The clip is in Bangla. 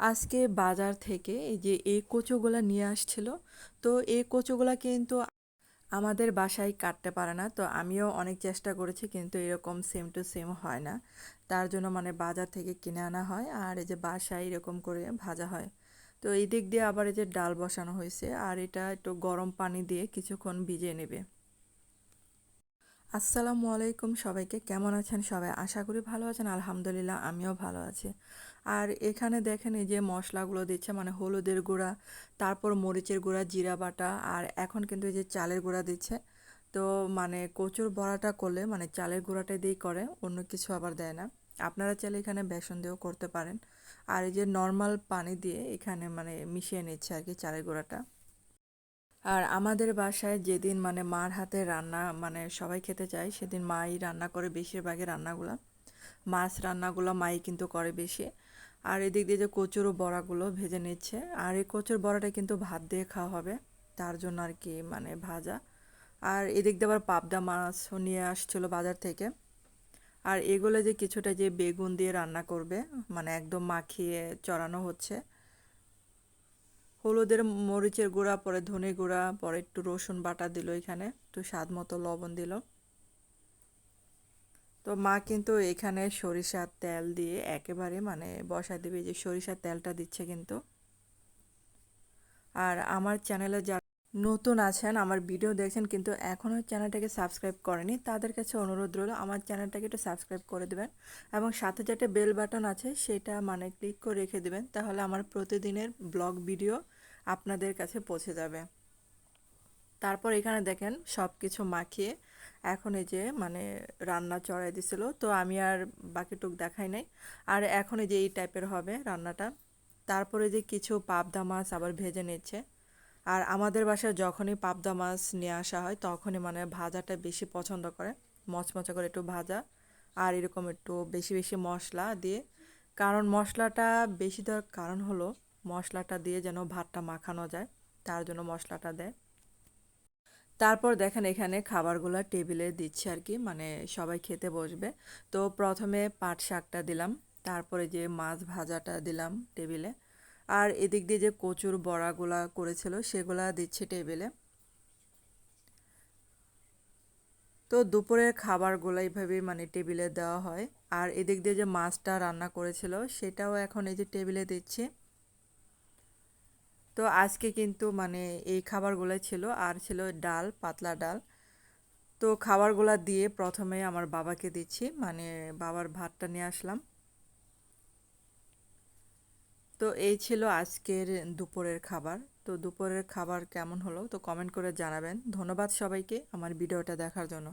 আজকে বাজার থেকে এই যে এই কচুগুলা নিয়ে আসছিল, তো এই কচুগুলা কিন্তু আমাদের বাসায় কাটতে পারে না। তো আমিও অনেক চেষ্টা করেছি, কিন্তু এরকম সেম টু সেম হয় না। তার জন্য মানে বাজার থেকে কিনে আনা হয়, আর এই যে বাসায় এরকম করে ভাজা হয়। তো এই দিক দিয়ে আবার এই যে ডাল বসানো হয়েছে, আর এটা একটু গরম পানি দিয়ে কিছুক্ষণ ভিজিয়ে নেবে। আসসালামু আলাইকুম সবাইকে। কেমন আছেন সবাই? আশা করি ভালো আছেন। আলহামদুলিল্লাহ, আমিও ভালো আছি। আর এখানে দেখেন এই যে মশলাগুলো দিচ্ছে মানে হলুদের গুঁড়া, তারপর মরিচের গুঁড়া, জিরা বাটা, আর এখন কিন্তু এই যে চালের গুঁড়া দিচ্ছে। তো মানে কচুর বড়াটা করলে মানে চালের গুঁড়াটা দিয়েই করে, অন্য কিছু আবার দেয় না। আপনারা চাইলে এখানে বেসন দিয়েও করতে পারেন। আর এই যে নর্মাল পানি দিয়ে এখানে মানে মিশিয়ে নিচ্ছে আর কি চালের গুঁড়াটা। আর আমাদের বাসায় যেদিন মানে মার হাতে রান্না মানে সবাই খেতে চায়, সেদিন মাই রান্না করে বেশিরভাগই রান্নাগুলো। মাছ রান্নাগুলো মাই কিন্তু করে বেশি। আর এদিক দিয়ে যে কচুর বড়াগুলো ভেজে নিচ্ছে। আর এই কচুর বড়াটা কিন্তু ভাত দিয়ে খাওয়া হবে, তার জন্য আর কি মানে ভাজা। আর এদিক দিয়ে আবার পাবদা মাছও নিয়ে আসছিল বাজার থেকে। আর এগুলো যে কিছুটা যে বেগুন দিয়ে রান্না করবে মানে একদম মাখিয়ে চড়ানো হচ্ছে হলুদের মরিচের গুঁড়া, পরে ধনে গুঁড়া, পরে একটু রসুন বাটা দিল এখানে, একটু স্বাদ মতো লবণ দিল। তো মা কিন্তু এখানে সরিষার তেল দিয়ে একেবারে মানে বসা দিবে যে সরিষার তেলটা দিচ্ছে কিন্তু। আর আমার চ্যানেলে যারা নতুন আছেন, আমার ভিডিও দেখছেন কিন্তু এখনও চ্যানেলটাকে সাবস্ক্রাইব করেনি, তাদের কাছে অনুরোধ রইল আমার চ্যানেলটাকে একটু সাবস্ক্রাইব করে দেবেন এবং সাথে যেটা বেল বাটন আছে সেটা মানে ক্লিক করে রেখে দেবেন, তাহলে আমার প্রতিদিনের ব্লগ ভিডিও আপনাদের কাছে পৌঁছে যাবে। তারপর এখানে দেখেন সব কিছু মাখিয়ে এখন এই যে মানে রান্না চড়াই দিছিল, তো আমি আর বাকিটুক দেখাই নাই। আর এখন এই যে এই টাইপের হবে রান্নাটা। তারপরে যে কিছু পাবদা মাছ আবার ভেজে নিচ্ছে। আর আমাদের বাসায় যখনই পাবদা মাছ নিয়ে আসা হয়, তখনই মানে ভাজাটা বেশি পছন্দ করে। মচমচা করে একটু ভাজা আর এরকম একটু বেশি বেশি মশলা দিয়ে। কারণ মশলাটা বেশি দেওয়ার কারণ হলো মশলাটা দিয়ে যেন ভাতটা মাখানো যায়, তার জন্য মশলাটা দেয়। তারপর দেখেন এখানে খাবারগুলো টেবিলে দিচ্ছে আর কি মানে সবাই খেতে বসবে। তো প্রথমে পাট শাকটা দিলাম, তারপরে যে মাছ ভাজাটা দিলাম টেবিলে আর এদিক দিয়ে যে কচুর বড়াগুলা করেছিল, সেগুলা দিচ্ছে টেবিলে। তো দুপুরের খাবারগুলো এইভাবে মানে টেবিলে দেওয়া হয়। আর এদিক দিয়ে যে মাছটা রান্না করেছিল, সেটাও এখন এই যে টেবিলে দিচ্ছে। তো আজকে কিন্তু মানে এই খাবারগুলো ছিল, আর ছিল ডাল, পাতলা ডাল। তো খাবারগুলো দিয়ে প্রথমে আমার বাবাকে দিচ্ছি মানে বাবার ভাতটা নিয়ে আসলাম। তো এই ছিল আজকের দুপুরের খাবার। তো দুপুরের খাবার কেমন হলো? তো কমেন্ট করে জানাবেন। ধন্যবাদ সবাইকে আমার ভিডিওটা দেখার জন্য।